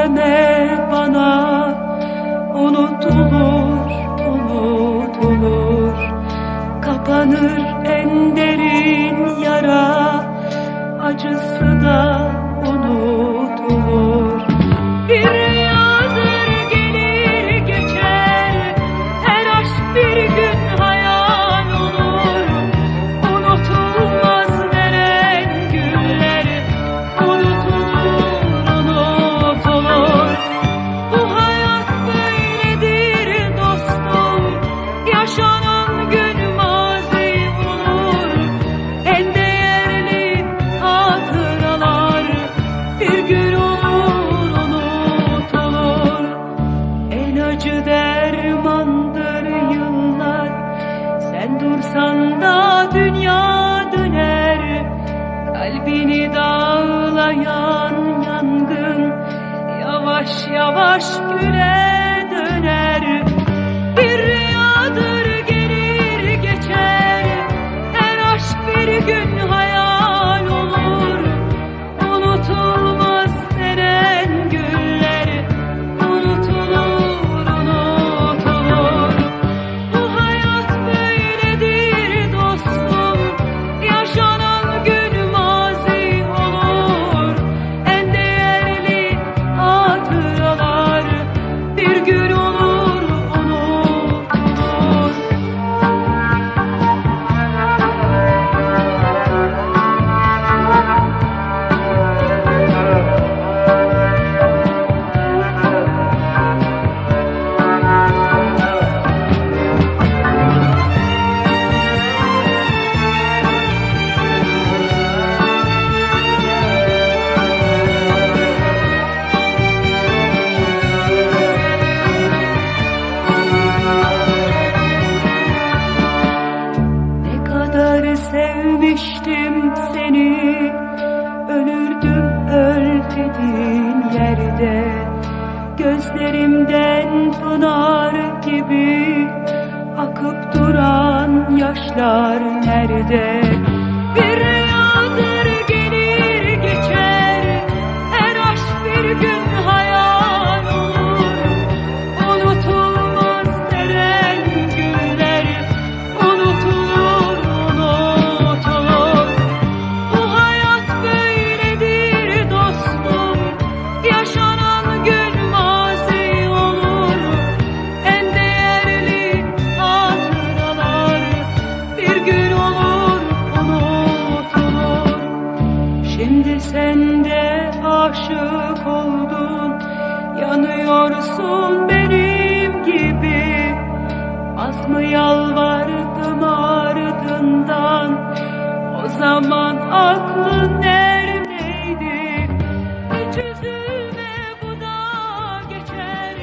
deme bana Unutulur, unutulur. Kapanır en derin yara Acısı da acı dermandır yıllar. Sen dursan da dünya döner Kalbini dağlayan yangın Yavaş yavaş güle döner. Bir rüyadır gelir geçer Her aşk bir gün hayal olur. Unutulmaz sevmiştim seni. Ölürdüm öl dediğin yerde. Gözlerimden pınar gibi Akıp duran yaşlar nerede Sen de aşık oldun. Yanıyorsun benim gibi. Az mı yalvardım ardından? O zaman aklı